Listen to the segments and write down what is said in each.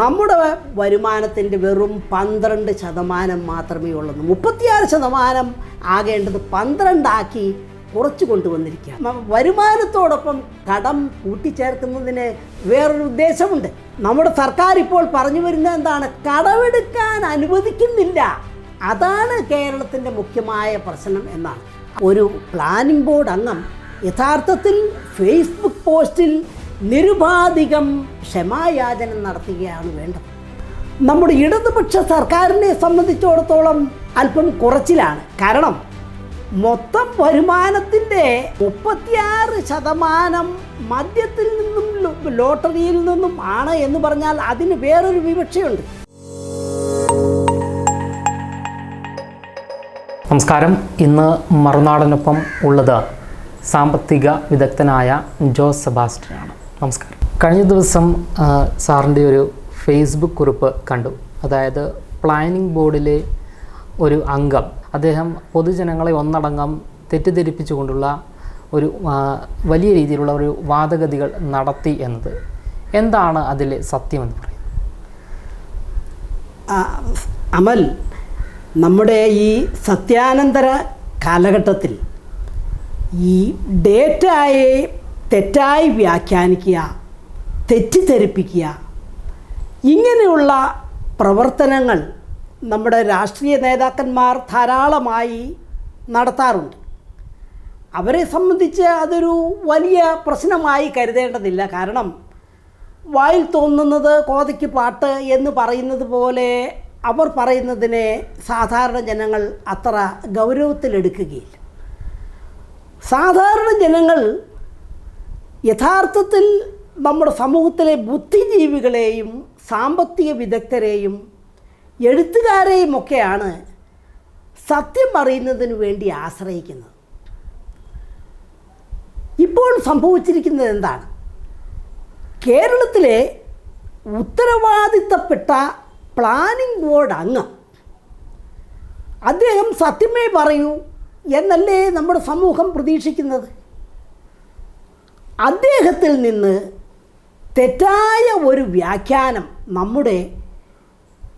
നമ്മുടെ വരുമാനത്തിന്റെ വെറും പന്ത്രണ്ട് ശതമാനം മാത്രമേ ഉള്ളൂ. മുപ്പത്തിയാറ് ശതമാനം ആകേണ്ടത് പന്ത്രണ്ടാക്കി കുറച്ച് കൊണ്ടുവന്നിരിക്കുക വരുമാനത്തോടൊപ്പം കടം കൂട്ടിച്ചേർക്കുന്നതിന് വേറൊരു ഉദ്ദേശമുണ്ട്. നമ്മുടെ സർക്കാർ ഇപ്പോൾ പറഞ്ഞു വരുന്നത് എന്താണ്? കടമെടുക്കാൻ അനുവദിക്കുന്നില്ല. അതാണ് കേരളത്തിന്റെ മുഖ്യമായ പ്രശ്നം എന്നാണ്. ഒരു പ്ലാനിംഗ് ബോർഡ് അംഗം യഥാർത്ഥത്തിൽ ഫേസ്ബുക്ക് പോസ്റ്റിൽ നിരുപാധികം ക്ഷമായാചനം നടത്തുകയാണ് വേണ്ടത്. നമ്മുടെ ഇടതുപക്ഷ സർക്കാരിനെ സംബന്ധിച്ചിടത്തോളം അല്പം കുറച്ചിലാണ്. കാരണം മൊത്തം വരുമാനത്തിന്റെ മുപ്പത്തിയാറ് ശതമാനം മദ്യത്തിൽ നിന്നും ലോട്ടറിയിൽ നിന്നും ആണ് എന്ന് പറഞ്ഞാൽ അതിന് വേറൊരു വിവക്ഷയുണ്ട്. നമസ്കാരം. ഇന്ന് മറുനാടനൊപ്പം ഉള്ളത് സാമ്പത്തിക വിദഗ്ധനായ ജോസ് സെബാസ്റ്റ്യനാണ്. നമസ്കാരം. കഴിഞ്ഞ ദിവസം സാറിന്റെ ഒരു ഫേസ്ബുക്ക് കുറിപ്പ് കണ്ടു. അതായത് പ്ലാനിംഗ് ബോർഡിലെ ഒരു അംഗം. അദ്ദേഹം പൊതുജനങ്ങളെ ഒന്നടങ്കം തെറ്റിദ്ധരിപ്പിച്ചുകൊണ്ടുള്ള ഒരു വലിയ രീതിയിലുള്ള ഒരു വാദഗതികൾ നടത്തി എന്നത്. എന്താണ് അതിലെ സത്യമെന്ന് പറയുന്നത്? അമൽ നമ്മുടെ ഈ സത്യാനന്തര കാലഘട്ടത്തിൽ ഈ ഡേറ്റയെ തെറ്റായി വ്യാഖ്യാനിക്കുക തെറ്റിദ്ധരിപ്പിക്കുക. ഇങ്ങനെയുള്ള പ്രവർത്തനങ്ങൾ നമ്മുടെ രാഷ്ട്രീയ നേതാക്കന്മാർ ധാരാളമായി നടത്താറുണ്ട്. അവരെ സംബന്ധിച്ച് അതൊരു വലിയ പ്രശ്നമായി കരുതേണ്ടതില്ല. കാരണം വായിൽ തോന്നുന്നത് കോതയ്ക്ക് പാട്ട് എന്ന് പറയുന്നത് പോലെ അവർ പറയുന്നതിനെ സാധാരണ ജനങ്ങൾ അത്ര ഗൗരവത്തിലെടുക്കുകയില്ല. സാധാരണ ജനങ്ങൾ യഥാർത്ഥത്തിൽ നമ്മുടെ സമൂഹത്തിലെ ബുദ്ധിജീവികളെയും സാമ്പത്തിക വിദഗ്ധരെയും എഴുത്തുകാരെയും ഒക്കെയാണ് സത്യം അറിയുന്നതിന് വേണ്ടി ആശ്രയിക്കുന്നത്. ഇപ്പോൾ സംഭവിച്ചിരിക്കുന്നത് എന്താണ്? കേരളത്തിലെ ഉത്തരവാദിത്തപ്പെട്ട പ്ലാനിംഗ് ബോർഡ് അംഗം അദ്ദേഹം സത്യമേ പറയൂ എന്നല്ലേ നമ്മുടെ സമൂഹം പ്രതീക്ഷിക്കുന്നത്? അദ്ദേഹത്തിൽ നിന്ന് തെറ്റായ ഒരു വ്യാഖ്യാനം നമ്മുടെ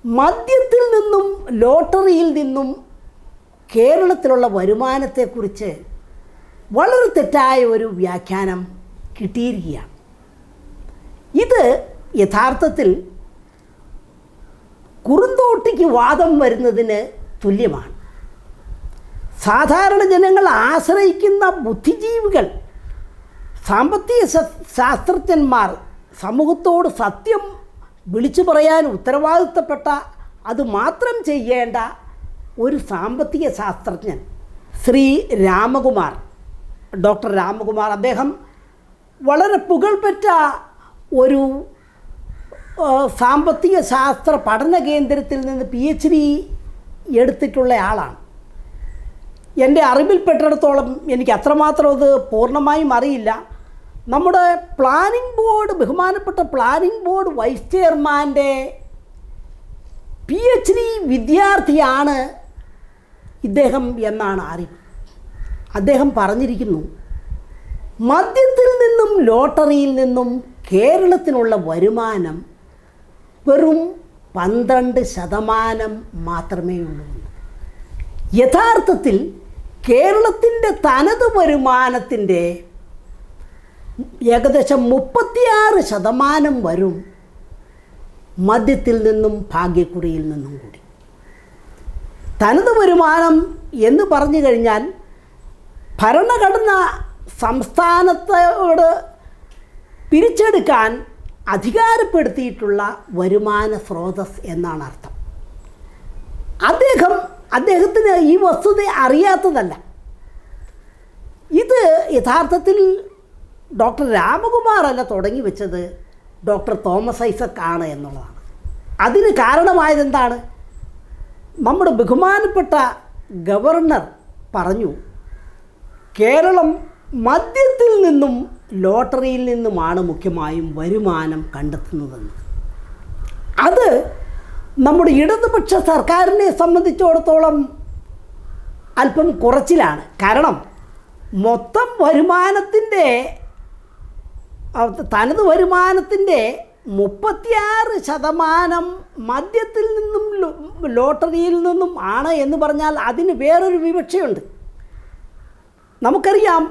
മദ്യത്തിൽ നിന്നും ലോട്ടറിയിൽ നിന്നും കേരളത്തിലുള്ള വരുമാനത്തെക്കുറിച്ച് വളരെ തെറ്റായ ഒരു വ്യാഖ്യാനം കിട്ടിയിരിക്കുകയാണ്. ഇത് യഥാർത്ഥത്തിൽ കുറുന്തോട്ടിക്ക് വാദം വരുന്നതിന് തുല്യമാണ്. സാധാരണ ജനങ്ങൾ ആശ്രയിക്കുന്ന ബുദ്ധിജീവികൾ സാമ്പത്തിക ശാസ്ത്രജ്ഞന്മാർ സമൂഹത്തോട് സത്യം വിളിച്ചു പറയാൻ ഉത്തരവാദിത്തപ്പെട്ട അത് മാത്രം ചെയ്യേണ്ട ഒരു സാമ്പത്തിക ശാസ്ത്രജ്ഞൻ ശ്രീ രാമകുമാർ ഡോക്ടർ രാമകുമാർ. അദ്ദേഹം വളരെ പുകൾപെറ്റ ഒരു സാമ്പത്തിക ശാസ്ത്ര പഠന കേന്ദ്രത്തിൽ നിന്ന് പി എച്ച് ഡി എടുത്തിട്ടുള്ള ആളാണ്. എന്റെ അറിവിൽപ്പെട്ടിടത്തോളം എനിക്ക് അത്രമാത്രം അത് പൂർണമായും അറിയില്ല. നമ്മുടെ പ്ലാനിംഗ് ബോർഡ് ബഹുമാനപ്പെട്ട പ്ലാനിംഗ് ബോർഡ് വൈസ് ചെയർമാന്റെ പി എച്ച് ഡി വിദ്യാർത്ഥിയാണ് ഇദ്ദേഹം എന്നാണ് അറിവ്. അദ്ദേഹം പറഞ്ഞിരിക്കുന്നു മദ്യത്തിൽ നിന്നും ലോട്ടറിയിൽ നിന്നും കേരളത്തിനുള്ള വരുമാനം വെറും പന്ത്രണ്ട് ശതമാനം മാത്രമേ ഉള്ളൂ. യഥാർത്ഥത്തിൽ കേരളത്തിന്റെ തനത് വരുമാനത്തിന്റെ ഏകദേശം മുപ്പത്തിയാറ് ശതമാനം വരും മദ്യത്തിൽ നിന്നും ഭാഗ്യക്കുറിയിൽ നിന്നും കൂടി. തനത് വരുമാനം എന്ന് പറഞ്ഞു കഴിഞ്ഞാൽ ഭരണഘടന സംസ്ഥാനത്തോട് പിരിച്ചെടുക്കാൻ അധികാരപ്പെടുത്തിയിട്ടുള്ള വരുമാന സ്രോതസ് എന്നാണ് അർത്ഥം. അദ്ദേഹം അദ്ദേഹത്തിന് ഈ വസ്തുത അറിയാത്തതല്ല. ഇത് യഥാർത്ഥത്തിൽ ഡോക്ടർ രാമകുമാർ അല്ല തുടങ്ങി വെച്ചത് ഡോക്ടർ തോമസ് ഐസക് ആണ് എന്നുള്ളതാണ്. അതിന് കാരണമായത് എന്താണ്? നമ്മുടെ ബഹുമാനപ്പെട്ട ഗവർണർ പറഞ്ഞു കേരളം മദ്യത്തിൽ നിന്നും ലോട്ടറിയിൽ നിന്നുമാണ് മുഖ്യമായും വരുമാനം കണ്ടെത്തുന്നതെന്ന്. അത് നമ്മുടെ ഇടതുപക്ഷ സർക്കാരിനെ സംബന്ധിച്ചിടത്തോളം അല്പം കുറച്ചിലാണ്. കാരണം മൊത്തം വരുമാനത്തിന്റെ തനത് വരുമാനത്തിന്റെ മുപ്പത്തിയാറ് ശതമാനം മദ്യത്തിൽ നിന്നും ലോട്ടറിയിൽ നിന്നും ആണ് എന്ന് പറഞ്ഞാൽ അതിന് വേറൊരു വിവക്ഷയുണ്ട്. നമുക്കറിയാം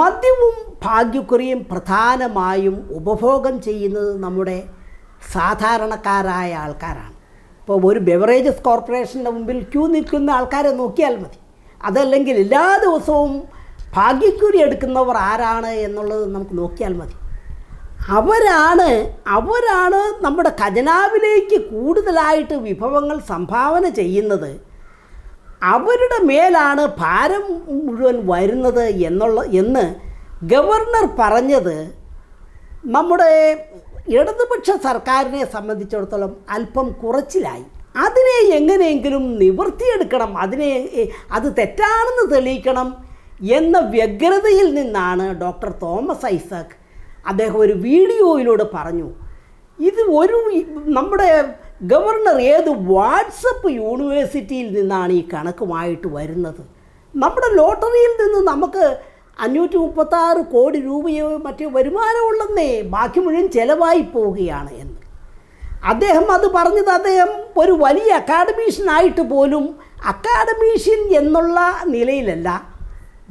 മദ്യവും ഭാഗ്യക്കുറിയും പ്രധാനമായും ഉപഭോഗം ചെയ്യുന്നത് നമ്മുടെ സാധാരണക്കാരായ ആൾക്കാരാണ്. ഇപ്പോൾ ഒരു ബെവറേജസ് കോർപ്പറേഷന്റെ മുമ്പിൽ ക്യൂ നിൽക്കുന്ന ആൾക്കാരെ നോക്കിയാൽ മതി. അതല്ലെങ്കിൽ എല്ലാ ദിവസവും ഭാഗ്യക്കുരി എടുക്കുന്നവർ ആരാണ് എന്നുള്ളത് നമുക്ക് നോക്കിയാൽ മതി. അവരാണ് അവരാണ് നമ്മുടെ ഖജനാവിലേക്ക് കൂടുതലായിട്ട് വിഭവങ്ങൾ സംഭാവന ചെയ്യുന്നത്. അവരുടെ മേലാണ് ഭാരം മുഴുവൻ വരുന്നത് എന്നുള്ള എന്ന് ഗവർണർ പറഞ്ഞത് നമ്മുടെ ഇടതുപക്ഷ സർക്കാരിനെ സംബന്ധിച്ചിടത്തോളം അല്പം കുറച്ചിലായി. അതിനെ എങ്ങനെയെങ്കിലും നിവർത്തിയെടുക്കണം അതിനെ അത് തെറ്റാണെന്ന് തെളിയിക്കണം എന്ന വ്യഗ്രതയിൽ നിന്നാണ് ഡോക്ടർ തോമസ് ഐസക് അദ്ദേഹം ഒരു വീഡിയോയിലൂടെ പറഞ്ഞു ഇത് ഒരു നമ്മുടെ ഗവർണർ ഏത് വാട്സപ്പ് യൂണിവേഴ്സിറ്റിയിൽ നിന്നാണ് ഈ കണക്കുമായിട്ട് വരുന്നത്? നമ്മുടെ ലോട്ടറിയിൽ നിന്ന് നമുക്ക് അഞ്ഞൂറ്റി മുപ്പത്താറ് കോടി രൂപയോ മറ്റോ വരുമാനമുള്ളെന്നേ ബാക്കി മുഴുവൻ ചിലവായി പോവുകയാണ് എന്ന്. അദ്ദേഹം അത് പറഞ്ഞത് അദ്ദേഹം ഒരു വലിയ അക്കാഡമീഷ്യനായിട്ട് പോലും അക്കാഡമീഷ്യൻ എന്നുള്ള നിലയിലല്ല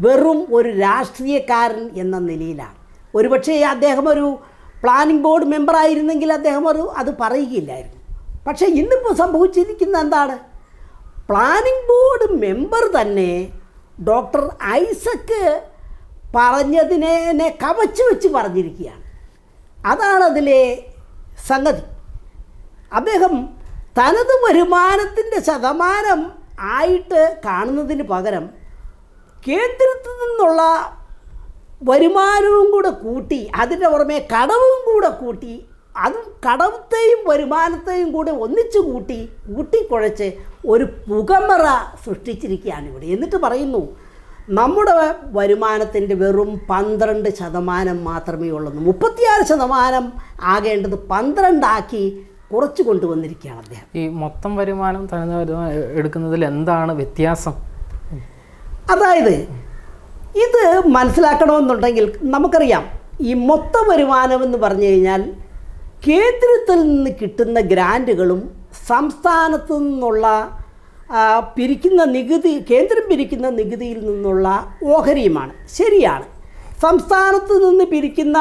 വെറും ഒരു രാഷ്ട്രീയക്കാരൻ എന്ന നിലയിലാണ്. ഒരുപക്ഷേ അദ്ദേഹം ഒരു പ്ലാനിംഗ് ബോർഡ് മെമ്പറായിരുന്നെങ്കിൽ അദ്ദേഹം ഒരു അത് പറയുകയില്ലായിരുന്നു. പക്ഷേ ഇന്നിപ്പോൾ സംഭവിച്ചിരിക്കുന്ന എന്താണ്? പ്ലാനിംഗ് ബോർഡ് മെമ്പർ തന്നെ ഡോക്ടർ ഐസക്ക് പറഞ്ഞതിനെ കവച്ചു വെച്ച് പറഞ്ഞിരിക്കുകയാണ്. അതാണ് അതിലെ സംഗതി. അദ്ദേഹം തനത് വരുമാനത്തിന്റെ ശതമാനം ആയിട്ട് കാണുന്നതിന് പകരം കേന്ദ്രത്തിൽ നിന്നുള്ള വരുമാനവും കൂടെ കൂട്ടി അതിന്റെ പുറമെ കടവും കൂടെ കൂട്ടി അതും കടവത്തെയും വരുമാനത്തെയും കൂടെ ഒന്നിച്ചു കൂട്ടി കൂട്ടിക്കുഴച്ച് ഒരു പുകമറ സൃഷ്ടിച്ചിരിക്കുകയാണ് ഇവിടെ. എന്നിട്ട് പറയുന്നു നമ്മുടെ വരുമാനത്തിന്റെ വെറും പന്ത്രണ്ട് ശതമാനം മാത്രമേ ഉള്ളൂ. മുപ്പത്തിയാറ് ശതമാനം ആകേണ്ടത് പന്ത്രണ്ടാക്കി കുറച്ച് കൊണ്ടുവന്നിരിക്കുകയാണ് അദ്ദേഹം. ഈ മൊത്തം വരുമാനം തനത് വരുമാനം എടുക്കുന്നതിൽ എന്താണ് വ്യത്യാസം? അതായത് ഇത് മനസ്സിലാക്കണമെന്നുണ്ടെങ്കിൽ നമുക്കറിയാം ഈ മൊത്ത വരുമാനം എന്ന് പറഞ്ഞു കഴിഞ്ഞാൽ കേന്ദ്രത്തിൽ നിന്ന് കിട്ടുന്ന ഗ്രാന്റുകളും സംസ്ഥാനത്തു നിന്നുള്ള പിരിക്കുന്ന നികുതി കേന്ദ്രം പിരിക്കുന്ന നികുതിയിൽ നിന്നുള്ള ഓഹരിയുമാണ്. ശരിയാണ്. സംസ്ഥാനത്ത് നിന്ന് പിരിക്കുന്ന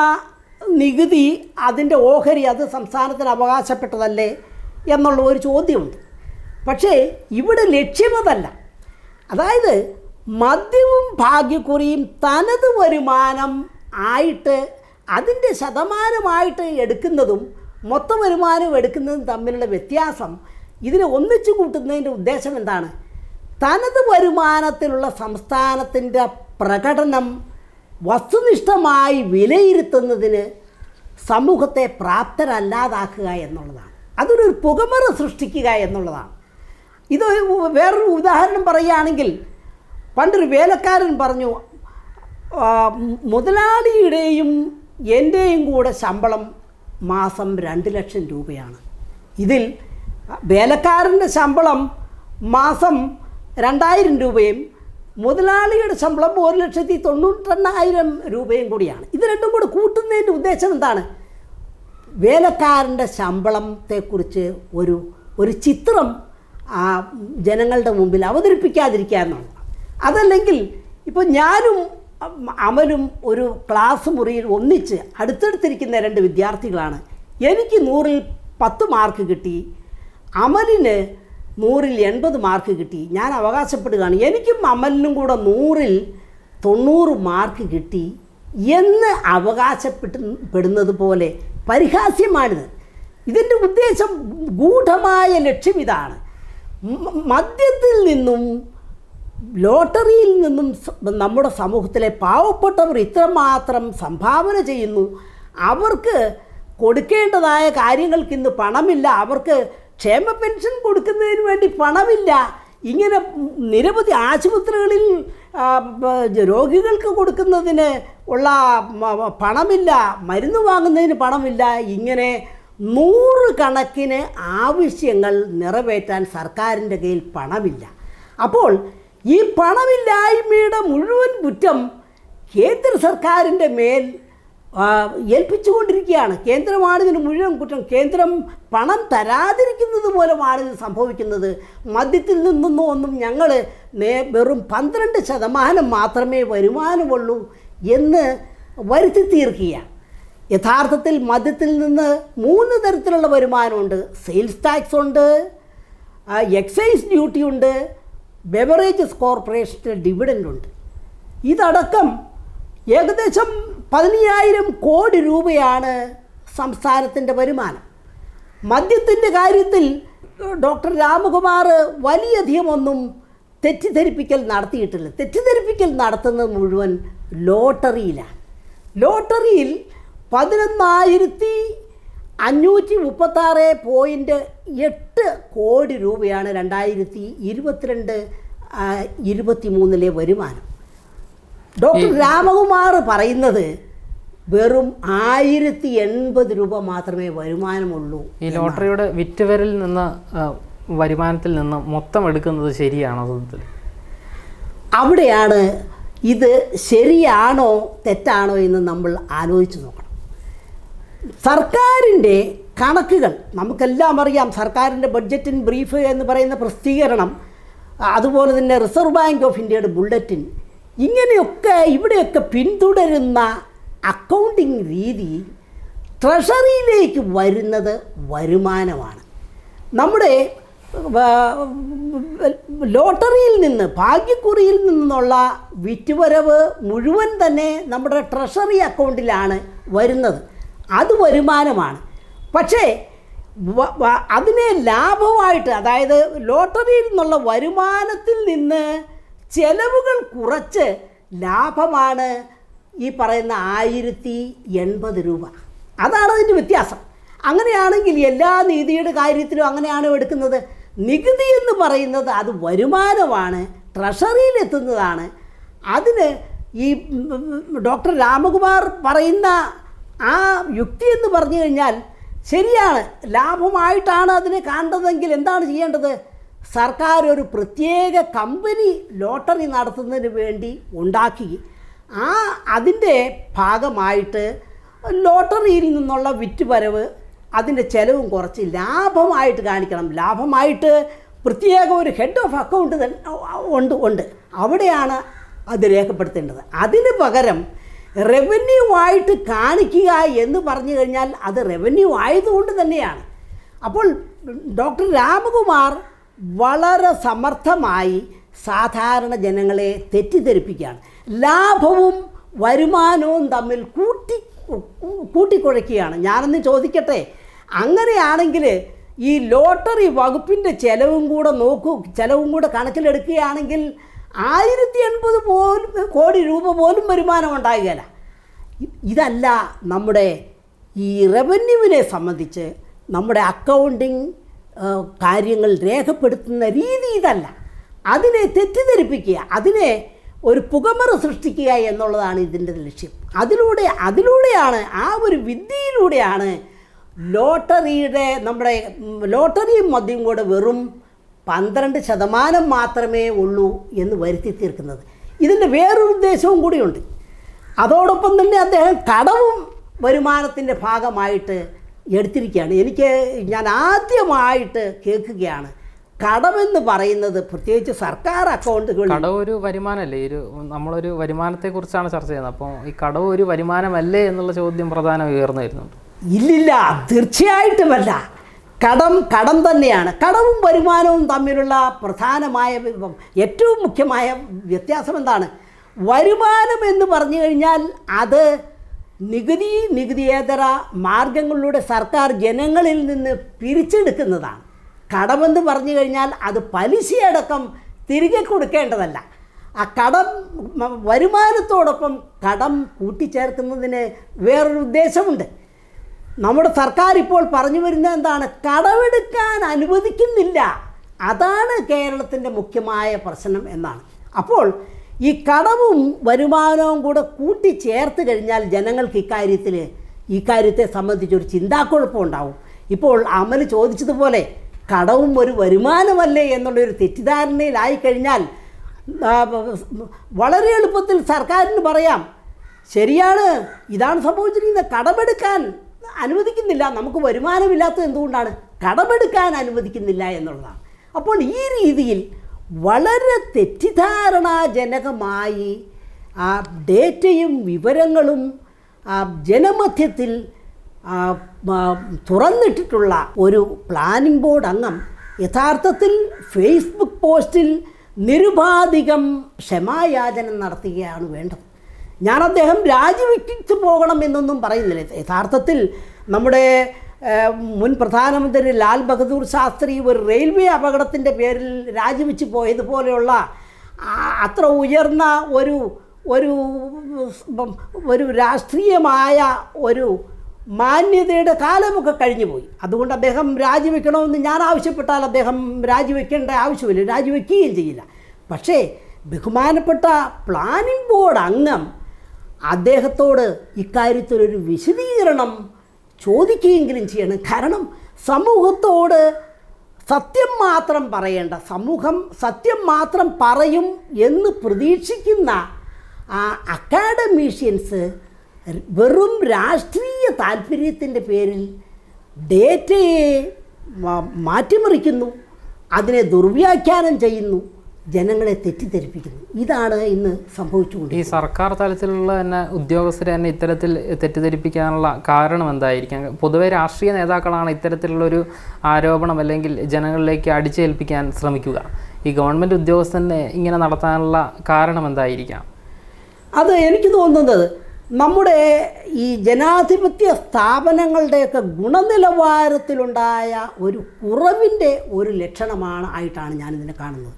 നികുതി അതിന്റെ ഓഹരി അത് സംസ്ഥാനത്തിന് അവകാശപ്പെട്ടതല്ലേ എന്നുള്ള ഒരു ചോദ്യമുണ്ട്. പക്ഷേ ഇവിടെ ലക്ഷ്യമതല്ല. അതായത് മദ്യവും ഭാഗ്യക്കുറിയും തനത് വരുമാനം ആയിട്ട് അതിന്റെ ശതമാനമായിട്ട് എടുക്കുന്നതും മൊത്ത വരുമാനം എടുക്കുന്നതും തമ്മിലുള്ള വ്യത്യാസം ഇതിനെ ഒന്നിച്ചു കൂട്ടുന്നതിന്റെ ഉദ്ദേശം എന്താണ്? തനത് വരുമാനത്തിലുള്ള സംസ്ഥാനത്തിന്റെ പ്രകടനം വസ്തുനിഷ്ഠമായി വിലയിരുത്തുന്നതിന് സമൂഹത്തെ പ്രാപ്തരല്ലാതാക്കുക എന്നുള്ളതാണ്. അതൊരു പുകമറ സൃഷ്ടിക്കുക എന്നുള്ളതാണ്. ഇത് വേറൊരു ഉദാഹരണം പറയുകയാണെങ്കിൽ പണ്ടൊരു വേലക്കാരൻ പറഞ്ഞു മുതലാളിയുടെയും എന്റെയും കൂടെ ശമ്പളം മാസം രണ്ട് ലക്ഷം രൂപയാണ്. ഇതിൽ വേലക്കാരന്റെ ശമ്പളം മാസം രണ്ടായിരം രൂപയും മുതലാളിയുടെ ശമ്പളം ഒരു ലക്ഷത്തി തൊണ്ണൂറ്റെണ്ണായിരം രൂപയും കൂടിയാണ്. ഇത് രണ്ടും കൂടെ കൂട്ടുന്നതിന്റെ ഉദ്ദേശം എന്താണ്? വേലക്കാരന്റെ ശമ്പളത്തെക്കുറിച്ച് ഒരു ഒരു ചിത്രം ജനങ്ങളുടെ മുമ്പിൽ അവതരിപ്പിക്കാതിരിക്കുക എന്നുള്ളതാണ് അതല്ലെങ്കിൽ ഇപ്പോൾ ഞാനും അമലും ഒരു ക്ലാസ് മുറിയിൽ ഒന്നിച്ച് അടുത്തടുത്തിരിക്കുന്ന രണ്ട് വിദ്യാർത്ഥികളാണ്. എനിക്ക് നൂറിൽ പത്ത് മാർക്ക് കിട്ടി. അമലിന് നൂറിൽ എൺപത് മാർക്ക് കിട്ടി. ഞാൻ അവകാശപ്പെടുകയാണ്. എനിക്കും അമലിനും കൂടെ നൂറിൽ തൊണ്ണൂറ് മാർക്ക് കിട്ടി എന്ന് അവകാശപ്പെട്ടു പെടുന്നത് പോലെ പരിഹാസ്യമാണിത്. ഇതിന്റെ ഉദ്ദേശം ഗൂഢമായ ലക്ഷ്യം ഇതാണ്. മദ്യത്തിൽ നിന്നും ലോട്ടറിയിൽ നിന്നും നമ്മുടെ സമൂഹത്തിലെ പാവപ്പെട്ടവർ ഇത്രമാത്രം സംഭാവന ചെയ്യുന്നു. അവർക്ക് കൊടുക്കേണ്ടതായ കാര്യങ്ങൾക്ക് ഇന്ന് പണമില്ല. അവർക്ക് ക്ഷേമ പെൻഷൻ കൊടുക്കുന്നതിന് വേണ്ടി പണമില്ല. ഇങ്ങനെ നിരവധി ആശുപത്രികളിൽ രോഗികൾക്ക് കൊടുക്കുന്നതിന് ഉള്ള പണമില്ല. മരുന്ന് വാങ്ങുന്നതിന് പണമില്ല. ഇങ്ങനെ നൂറുകണക്കിന് ആവശ്യങ്ങൾ നിറവേറ്റാൻ സർക്കാരിന്റെ കയ്യിൽ പണമില്ല. അപ്പോൾ ഈ പണമില്ലായ്മയുടെ മുഴുവൻ കുറ്റം കേന്ദ്ര സർക്കാരിന്റെ മേൽ ഏൽപ്പിച്ചുകൊണ്ടിരിക്കുകയാണ്. കേന്ദ്രമാണ് ഇതിന് മുഴുവൻ കുറ്റം. കേന്ദ്രം പണം തരാതിരിക്കുന്നത് മൂലമാണ് ഇത് സംഭവിക്കുന്നത്. മദ്യത്തിൽ നിന്നൊന്നും ഒന്നും ഞങ്ങൾ വെറും പന്ത്രണ്ട് ശതമാനം മാത്രമേ വരുമാനമുള്ളൂ എന്ന് വരുത്തി തീർക്കുകയാണ് യഥാർത്ഥത്തിൽ മദ്യത്തിൽ നിന്ന് മൂന്ന് തരത്തിലുള്ള വരുമാനമുണ്ട്. സെയിൽസ് ടാക്സ് ഉണ്ട് എക്സൈസ് ഡ്യൂട്ടി ഉണ്ട് ബെവറേജസ് കോർപ്പറേഷന്റെ ഡിവിഡന്റ് ഉണ്ട്. ഇതടക്കം ഏകദേശം പതിനയ്യായിരം കോടി രൂപയാണ് സംസ്ഥാനത്തിന്റെ വരുമാനം. മദ്യത്തിന്റെ കാര്യത്തിൽ ഡോക്ടർ രാമകുമാർ വലിയധികം ഒന്നും തെറ്റിദ്ധരിപ്പിക്കൽ നടത്തിയിട്ടില്ല. തെറ്റിദ്ധരിപ്പിക്കൽ നടത്തുന്നത് മുഴുവൻ ലോട്ടറിയിലാണ്. ലോട്ടറിയിൽ പതിനൊന്നായിരത്തി അഞ്ഞൂറ്റി മുപ്പത്താറ് പോയിന്റ് എട്ട് കോടി രൂപയാണ് രണ്ടായിരത്തി ഇരുപത്തിരണ്ട് ഇരുപത്തി മൂന്നിലെ വരുമാനം. ഡോക്ടർ രാമകുമാർ പറയുന്നത് വെറും ആയിരത്തി എൺപത് രൂപ മാത്രമേ വരുമാനമുള്ളൂ ഈ ലോട്ടറിയുടെ വിറ്റുവരിൽ നിന്ന് വരുമാനത്തിൽ നിന്ന് മൊത്തം എടുക്കുന്നത് ശരിയാണോ സത്യത്തിൽ? അവിടെയാണ് ഇത് ശരിയാണോ തെറ്റാണോ എന്ന് നമ്മൾ ആലോചിച്ച് നോക്കണം. സർക്കാരിന്റെ കണക്കുകൾ നമുക്കെല്ലാം അറിയാം സർക്കാരിന്റെ ബഡ്ജറ്റിൻ ബ്രീഫ് എന്ന് പറയുന്ന പ്രസിദ്ധീകരണം അതുപോലെ തന്നെ റിസർവ് ബാങ്ക് ഓഫ് ഇന്ത്യയുടെ ബുള്ളറ്റിൻ ഇങ്ങനെയൊക്കെ ഇവിടെയൊക്കെ പിന്തുടരുന്ന അക്കൗണ്ടിങ് രീതി ട്രഷറിയിലേക്ക് വരുന്നത് വരുമാനമാണ്. നമ്മുടെ ലോട്ടറിയിൽ നിന്ന് ഭാഗ്യക്കുറിയിൽ നിന്നുള്ള വിറ്റുവരവ് മുഴുവൻ തന്നെ നമ്മുടെ ട്രഷറി അക്കൗണ്ടിലാണ് വരുന്നത്. അത് വരുമാനമാണ്. പക്ഷേ അതിനെ ലാഭമായിട്ട് അതായത് ലോട്ടറിയിൽ നിന്നുള്ള വരുമാനത്തിൽ നിന്ന് ചെലവുകൾ കുറച്ച് ലാഭമാണ് ഈ പറയുന്ന ആയിരത്തി എൺപത് രൂപ. അതാണ് അതിന്റെ വ്യത്യാസം. അങ്ങനെയാണെങ്കിൽ എല്ലാ നീതിയുടെ കാര്യത്തിലും അങ്ങനെയാണ് എടുക്കുന്നത്. നികുതി എന്ന് പറയുന്നത് അത് വരുമാനമാണ് ട്രഷറിയിൽ എത്തുന്നതാണ്. അതിന് ഈ ഡോക്ടർ രാമകുമാർ പറയുന്ന ആ യുക്തി എന്ന് പറഞ്ഞു കഴിഞ്ഞാൽ ശരിയാണ്. ലാഭമായിട്ടാണ് അതിനെ കാണേണ്ടതെങ്കിൽ എന്താണ് ചെയ്യേണ്ടത്? സർക്കാർ ഒരു പ്രത്യേക കമ്പനി ലോട്ടറി നടത്തുന്നതിന് വേണ്ടി ഉണ്ടാക്കി. ആ അതിന്റെ ഭാഗമായിട്ട് ലോട്ടറിയിൽ നിന്നുള്ള വിറ്റുവരവ് അതിന്റെ ചിലവും കുറച്ച് ലാഭമായിട്ട് കാണിക്കണം. ലാഭമായിട്ട് പ്രത്യേക ഒരു ഹെഡ് ഓഫ് അക്കൗണ്ട് ഉണ്ട് ഉണ്ട്. അവിടെയാണ് അത് രേഖപ്പെടുത്തേണ്ടത്. അതിന് പകരം റവന്യൂ ആയിട്ട് കാണിക്കുക എന്ന് പറഞ്ഞു കഴിഞ്ഞാൽ അത് റവന്യൂ ആയതുകൊണ്ട് തന്നെയാണ്. അപ്പോൾ ഡോക്ടർ രാമകുമാർ വളരെ സമർത്ഥമായി സാധാരണ ജനങ്ങളെ തെറ്റിദ്ധരിപ്പിക്കുകയാണ്. ലാഭവും വരുമാനവും തമ്മിൽ കൂട്ടി കൂട്ടിക്കുഴയ്ക്കുകയാണ് ഞാനൊന്ന് ചോദിക്കട്ടെ? അങ്ങനെയാണെങ്കിൽ ഈ ലോട്ടറി വകുപ്പിന്റെ ചിലവും കൂടെ നോക്കൂ ചിലവും കൂടെ കണക്കിലെടുക്കുകയാണെങ്കിൽ ആയിരത്തി എൺപത് പോലും കോടി രൂപ പോലും വരുമാനം ഉണ്ടാകുകയില്ല ഇതല്ല നമ്മുടെ ഈ റവന്യൂവിനെ സംബന്ധിച്ച് നമ്മുടെ അക്കൗണ്ടിങ് കാര്യങ്ങൾ രേഖപ്പെടുത്തുന്ന രീതി ഇതല്ല. അതിനെ തെറ്റിദ്ധരിപ്പിക്കുക അതിനെ ഒരു പുകമറ സൃഷ്ടിക്കുക എന്നുള്ളതാണ് ഇതിന്റെ ലക്ഷ്യം. അതിലൂടെ അതിലൂടെയാണ് ആ ഒരു വിദ്യയിലൂടെയാണ് ലോട്ടറിയുടെ നമ്മുടെ ലോട്ടറിയും മദ്യം കൂടെ വെറും പന്ത്രണ്ട് ശതമാനം മാത്രമേ ഉള്ളൂ എന്ന് വരുത്തി തീർക്കുന്നത്. ഇതിന്റെ വേറൊരു ഉദ്ദേശവും കൂടിയുണ്ട്. അതോടൊപ്പം തന്നെ അദ്ദേഹം കടവും വരുമാനത്തിന്റെ ഭാഗമായിട്ട് എടുത്തിരിക്കുകയാണ്. എനിക്ക് ഞാൻ ആദ്യമായിട്ട് കേൾക്കുകയാണ്. കടമെന്ന് പറയുന്നത് പ്രത്യേകിച്ച് സർക്കാർ അക്കൗണ്ടുകൾ കടവ് ഒരു വരുമാനമല്ലേ? ഒരു നമ്മളൊരു വരുമാനത്തെക്കുറിച്ചാണ് ചർച്ച ചെയ്യുന്നത്. അപ്പോൾ ഈ കടവ് ഒരു വരുമാനമല്ലേ എന്നുള്ള ചോദ്യം പ്രധാനം ഉയർന്നു വരുന്നുണ്ട്. ഇല്ലില്ല തീർച്ചയായിട്ടുമല്ല. കടം കടം തന്നെയാണ്. കടവും വരുമാനവും തമ്മിലുള്ള പ്രധാനമായ ഏറ്റവും മുഖ്യമായ വ്യത്യാസം എന്താണ്? വരുമാനം എന്ന് പറഞ്ഞു കഴിഞ്ഞാൽ അത് നികുതി നികുതിയേതര മാർഗങ്ങളിലൂടെ സർക്കാർ ജനങ്ങളിൽ നിന്ന് പിരിച്ചെടുക്കുന്നതാണ്. കടമെന്ന് പറഞ്ഞു കഴിഞ്ഞാൽ അത് പലിശയടക്കം തിരികെ കൊടുക്കേണ്ടതല്ല. ആ കടം വരുമാനത്തോടൊപ്പം കടം കൂട്ടിച്ചേർക്കുന്നതിന് വേറൊരു ഉദ്ദേശമുണ്ട്. നമ്മുടെ സർക്കാർ ഇപ്പോൾ പറഞ്ഞു വരുന്നത് എന്താണ്? കടമെടുക്കാൻ അനുവദിക്കുന്നില്ല. അതാണ് കേരളത്തിന്റെ മുഖ്യമായ പ്രശ്നം എന്നാണ്. അപ്പോൾ ഈ കടവും വരുമാനവും കൂടെ കൂട്ടിച്ചേർത്ത് കഴിഞ്ഞാൽ ജനങ്ങൾക്ക് ഇക്കാര്യത്തിൽ ഇക്കാര്യത്തെ സംബന്ധിച്ചൊരു ചിന്താക്കുഴപ്പം ഉണ്ടാവും. ഇപ്പോൾ അമൽ ചോദിച്ചതുപോലെ കടവും ഒരു വരുമാനമല്ലേ എന്നുള്ളൊരു തെറ്റിദ്ധാരണയിലായി കഴിഞ്ഞാൽ വളരെ എളുപ്പത്തിൽ സർക്കാരിന് പറയാം ശരിയാണ് ഇതാണ് സംഭവിച്ചിരിക്കുന്നത് കടമെടുക്കാൻ അനുവദിക്കുന്നില്ല. നമുക്ക് വരുമാനമില്ലാത്തത് എന്തുകൊണ്ടാണ്? കടമെടുക്കാൻ അനുവദിക്കുന്നില്ല എന്നുള്ളതാണ്. അപ്പോൾ ഈ രീതിയിൽ വളരെ തെറ്റിദ്ധാരണാജനകമായി ആ ഡേറ്റയും വിവരങ്ങളും ആ ജനമധ്യത്തിൽ തുറന്നിട്ടിട്ടുള്ള ഒരു പ്ലാനിംഗ് ബോർഡ് അംഗം യഥാർത്ഥത്തിൽ ഫേസ്ബുക്ക് പോസ്റ്റിൽ നിരുപാധികം ക്ഷമായാചനം നടത്തുകയാണ് വേണ്ടത്. ഞാൻ അദ്ദേഹം രാജിവെക്കിച്ച് പോകണം എന്നൊന്നും പറയുന്നില്ല. യഥാർത്ഥത്തിൽ നമ്മുടെ മുൻ പ്രധാനമന്ത്രി ലാൽ ബഹദൂർ ശാസ്ത്രി ഒരു റെയിൽവേ അപകടത്തിന്റെ പേരിൽ രാജിവെച്ച് പോയതുപോലെയുള്ള അത്ര ഉയർന്ന ഒരു ഒരു ഒരു രാഷ്ട്രീയമായ ഒരു മാന്യതയുടെ കാലമൊക്കെ കഴിഞ്ഞു പോയി അതുകൊണ്ട് അദ്ദേഹം രാജിവെക്കണമെന്ന് ഞാൻ ആവശ്യപ്പെട്ടാൽ അദ്ദേഹം രാജിവെക്കേണ്ട ആവശ്യമില്ല രാജിവെക്കുകയും ചെയ്യില്ല. പക്ഷേ ബഹുമാനപ്പെട്ട പ്ലാനിംഗ് ബോർഡ് അംഗം അദ്ദേഹത്തോട് ഇക്കാര്യത്തിലൊരു വിശദീകരണം ചോദിക്കുകയെങ്കിലും ചെയ്യണം. കാരണം സമൂഹത്തോട് സത്യം മാത്രം പറയേണ്ട സമൂഹം സത്യം മാത്രം പറയും എന്ന് പ്രതീക്ഷിക്കുന്ന ആ അക്കാഡമീഷ്യൻസ് വെറും രാഷ്ട്രീയ താല്പര്യത്തിന്റെ പേരിൽ ഡേറ്റയെ മാറ്റിമറിക്കുന്നു അതിനെ ദുർവ്യാഖ്യാനം ചെയ്യുന്നു. ജനങ്ങളെ തെറ്റിദ്ധരിപ്പിക്കുന്നു. ഇതാണ് ഇന്ന് സംഭവിച്ചുകൊണ്ടിരിക്കുന്നത്. ഈ സർക്കാർ തലത്തിലുള്ള തന്നെ ഉദ്യോഗസ്ഥരെ തന്നെ ഇത്തരത്തിൽ തെറ്റിദ്ധരിപ്പിക്കാനുള്ള കാരണം എന്തായിരിക്കാം? പൊതുവെ രാഷ്ട്രീയ നേതാക്കളാണ് ഇത്തരത്തിലുള്ളൊരു ആരോപണം അല്ലെങ്കിൽ ജനങ്ങളിലേക്ക് അടിച്ചേൽപ്പിക്കാൻ ശ്രമിക്കുക. ഈ ഗവൺമെന്റ് ഉദ്യോഗസ്ഥനെ ഇങ്ങനെ നടത്താനുള്ള കാരണം എന്തായിരിക്കാം? അത് എനിക്ക് തോന്നുന്നത് നമ്മുടെ ഈ ജനാധിപത്യ സ്ഥാപനങ്ങളുടെയൊക്കെ ഗുണനിലവാരത്തിലുണ്ടായ ഒരു കുറവിന്റെ ഒരു ലക്ഷണമാണ് ആയിട്ടാണ് ഞാനിതിനെ കാണുന്നത്.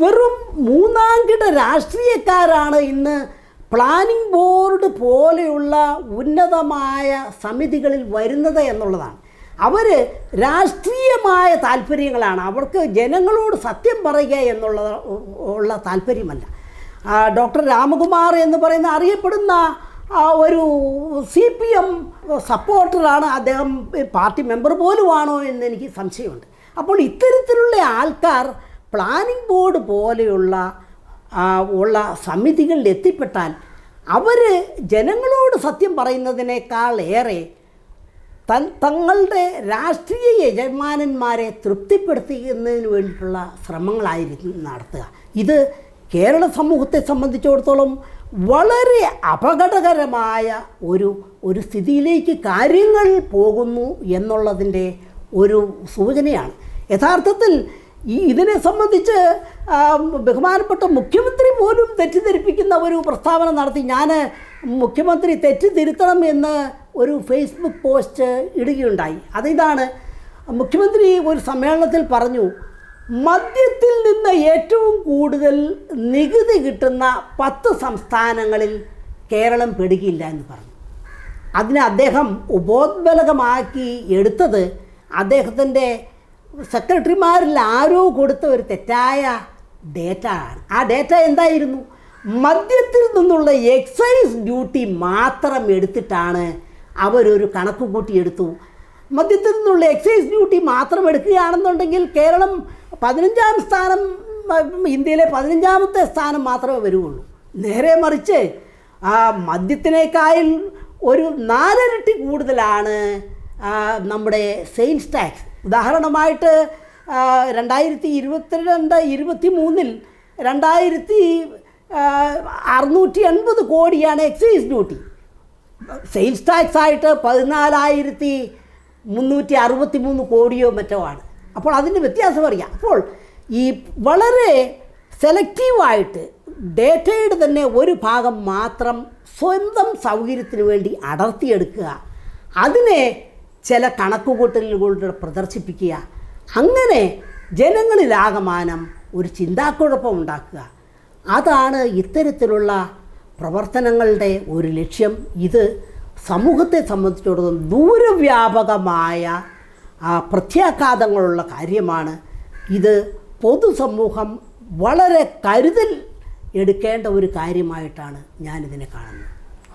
വെറും മൂന്നാംകിട രാഷ്ട്രീയക്കാരാണ് ഇന്ന് പ്ലാനിംഗ് ബോർഡ് പോലെയുള്ള ഉന്നതമായ സമിതികളിൽ വരുന്നത് എന്നുള്ളതാണ്. അവർ രാഷ്ട്രീയമായ താല്പര്യങ്ങളാണ്. അവർക്ക് ജനങ്ങളോട് സത്യം പറയുക എന്നുള്ള ഉള്ള താല്പര്യമല്ല. ഡോക്ടർ രാമകുമാർ എന്ന് പറയുന്ന അറിയപ്പെടുന്ന ഒരു സി പി എം സപ്പോർട്ടറാണ് അദ്ദേഹം പാർട്ടി മെമ്പർ പോലുമാണോ എന്ന് എനിക്ക് സംശയമുണ്ട്. അപ്പോൾ ഇത്തരത്തിലുള്ള ആൾക്കാർ പ്ലാനിംഗ് ബോർഡ് പോലെയുള്ള ഉള്ള സമിതികളിൽ എത്തിപ്പെട്ടാൽ അവർ ജനങ്ങളോട് സത്യം പറയുന്നതിനേക്കാൾ ഏറെ തൻ തങ്ങളുടെ രാഷ്ട്രീയ യജമാനന്മാരെ തൃപ്തിപ്പെടുത്തുന്നതിന് വേണ്ടിയിട്ടുള്ള ശ്രമങ്ങളായിരിക്കും നടത്തുക. ഇത് കേരള സമൂഹത്തെ സംബന്ധിച്ചിടത്തോളം വളരെ അപകടകരമായ ഒരു ഒരു സ്ഥിതിയിലേക്ക് കാര്യങ്ങൾ പോകുന്നു എന്നുള്ളതിന്റെ ഒരു സൂചനയാണ്. യഥാർത്ഥത്തിൽ ഈ ഇതിനെ സംബന്ധിച്ച് ബഹുമാനപ്പെട്ട മുഖ്യമന്ത്രി പോലും തെറ്റിദ്ധരിപ്പിക്കുന്ന ഒരു പ്രസ്താവന നടത്തി. ഞാൻ മുഖ്യമന്ത്രി തെറ്റിദ്ധരുത്തണം എന്ന് ഒരു ഫേസ്ബുക്ക് പോസ്റ്റ് ഇടുകയുണ്ടായി. അതിതാണ് മുഖ്യമന്ത്രി ഒരു സമ്മേളനത്തിൽ പറഞ്ഞു മദ്യത്തിൽ നിന്ന് ഏറ്റവും കൂടുതൽ നികുതി കിട്ടുന്ന പത്ത് സംസ്ഥാനങ്ങളിൽ കേരളം പെടുകയില്ല എന്ന് പറഞ്ഞു. അതിനെ അദ്ദേഹം ഉപോത്ബലകമാക്കി എടുത്തത് അദ്ദേഹത്തിന്റെ സെക്രട്ടറിമാരിൽ ആരോ കൊടുത്ത ഒരു തെറ്റായ ഡേറ്റ ആണ്. ആ ഡേറ്റ എന്തായിരുന്നു? മദ്യത്തിൽ നിന്നുള്ള എക്സൈസ് ഡ്യൂട്ടി മാത്രം എടുത്തിട്ടാണ് അവരൊരു കണക്ക് കൂട്ടിയെടുത്തു മദ്യത്തിൽ നിന്നുള്ള എക്സൈസ് ഡ്യൂട്ടി മാത്രം എടുക്കുകയാണെന്നുണ്ടെങ്കിൽ കേരളം പതിനഞ്ചാം സ്ഥാനം ഇന്ത്യയിലെ പതിനഞ്ചാമത്തെ സ്ഥാനം മാത്രമേ വരുള്ളൂ നേരെ മറിച്ച് ആ മദ്യത്തിനേക്കാൾ ഒരു നാലരട്ടി കൂടുതലാണ് നമ്മുടെ സെയിൽസ് ടാക്സ് ഉദാഹരണമായിട്ട് രണ്ടായിരത്തി ഇരുപത്തിരണ്ട് ഇരുപത്തി മൂന്നിൽ രണ്ടായിരത്തി അറുന്നൂറ്റി എൺപത് കോടിയാണ് എക്സൈസ് ഡ്യൂട്ടി. സെയിൽസ് ടാക്സ് ആയിട്ട് പതിനാലായിരത്തി മുന്നൂറ്റി അറുപത്തി മൂന്ന് കോടിയോ മറ്റോ ആണ്. അപ്പോൾ അതിന്റെ വ്യത്യാസം അറിയാം. അപ്പോൾ ഈ വളരെ സെലക്റ്റീവായിട്ട് ഡേറ്റയുടെ തന്നെ ഒരു ഭാഗം മാത്രം സ്വന്തം സൗകര്യത്തിന് വേണ്ടി അടർത്തിയെടുക്കുക. അതിനെ ചില കണക്കുകൂട്ടലുകളുടെ പ്രദർശിപ്പിക്കുക. അങ്ങനെ ജനങ്ങളിലാകമാനം ഒരു ചിന്താക്കുഴപ്പം ഉണ്ടാക്കുക. അതാണ് ഇത്തരത്തിലുള്ള പ്രവർത്തനങ്ങളുടെ ഒരു ലക്ഷ്യം. ഇത് സമൂഹത്തെ സംബന്ധിച്ചിടത്തോളം ദൂരവ്യാപകമായ പ്രത്യാഘാതങ്ങളുള്ള കാര്യമാണ്. ഇത് പൊതുസമൂഹം വളരെ കരുതൽ എടുക്കേണ്ട ഒരു കാര്യമായിട്ടാണ് ഞാനിതിനെ കാണുന്നത്.